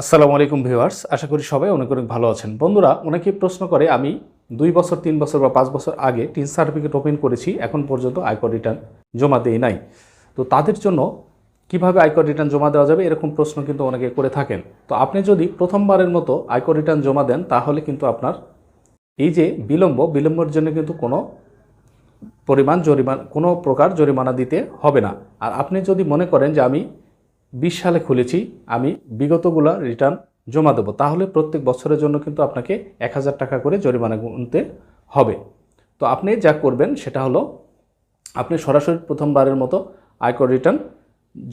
আসসালামু আলাইকুম ভিউয়ার্স, আশা করি সবাই অনেক অনেক ভালো আছেন। বন্ধুরা অনেকেই প্রশ্ন করে, আমি দুই বছর, তিন বছর বা পাঁচ বছর আগে টিন সার্টিফিকেট ওপেন করেছি, এখন পর্যন্ত আয়কর রিটার্ন জমা দেই নাই। তো তাদের জন্য কীভাবে আয়কর রিটার্ন জমা দেওয়া যাবে, এরকম প্রশ্ন কিন্তু অনেকে করে থাকেন। তো আপনি যদি প্রথমবারের মতো আয়কর রিটার্ন জমা দেন, তাহলে কিন্তু আপনার এই যে বিলম্ব, বিলম্বের জন্য কিন্তু কোনো পরিমাণ জরিমানা, কোনো প্রকার জরিমানা দিতে হবে না। আর আপনি যদি মনে করেন যে আমি বিশ সালে খুলেছি, আমি বিগতগুলা রিটার্ন জমা দেবো। তাহলে প্রত্যেক বছরের জন্য কিন্তু আপনাকে এক হাজার টাকা করে জরিমানা গুনতে হবে। তো আপনি যা করবেন সেটা হলো, আপনি সরাসরি প্রথমবারের মতো আয়কর রিটার্ন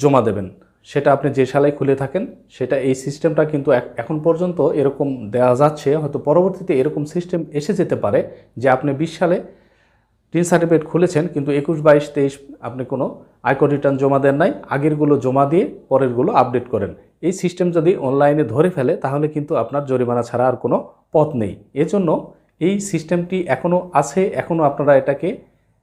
জমা দেবেন। সেটা আপনি যে সালে খুলে থাকেন, সেটা এই সিস্টেমটা কিন্তু এখন পর্যন্ত এরকম দেওয়া যাচ্ছে, হয়তো পরবর্তীতে এরকম সিস্টেম এসে যেতে পারে যে আপনি বিশ সালে টিন সার্টিফিকেট খুলেছেন, কিন্তু একুশ, বাইশ, তেইশ আপনি কোনো আয়কর রিটার্ন জমা দেন নাই, আগেরগুলো জমা দিয়ে পরেরগুলো আপডেট করেন। এই সিস্টেম যদি অনলাইনে ধরে ফেলে, তাহলে কিন্তু আপনার জরিমানা ছাড়া আর কোনো পথ নেই। এজন্য এই সিস্টেমটি এখনও আছে এখনও আপনারা এটাকে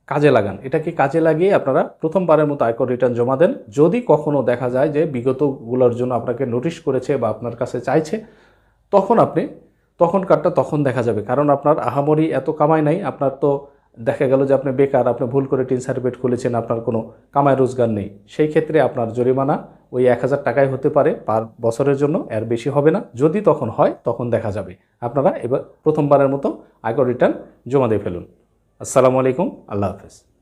কাজে লাগান। এটাকে কাজে লাগিয়ে আপনারা প্রথমবারের মতো আয়কর রিটার্ন জমা দেন। যদি কখনও দেখা যায় যে বিগতগুলোর জন্য আপনাকে নোটিশ করেছে বা আপনার কাছে চাইছে, তখন আপনি, তখনকারটা তখন দেখা যাবে। কারণ আপনার আহামরি এত কামাই নাই, আপনার তো দেখা গেল যে আপনি বেকার, আপনি ভুল করে টিন সার্টিফিকেট খুলেছেন, আপনার কোনো কামাই রোজগার নেই। সেই ক্ষেত্রে আপনার জরিমানা ওই এক হাজার টাকাই হতে পারে পার বছরের জন্য, এর বেশি হবে না। যদি তখন হয়, তখন দেখা যাবে। আপনারা এবার প্রথমবারের মতো আয়কর রিটার্ন জমা দিয়ে ফেলুন। আসসালামু আলাইকুম, আল্লাহ হাফেজ।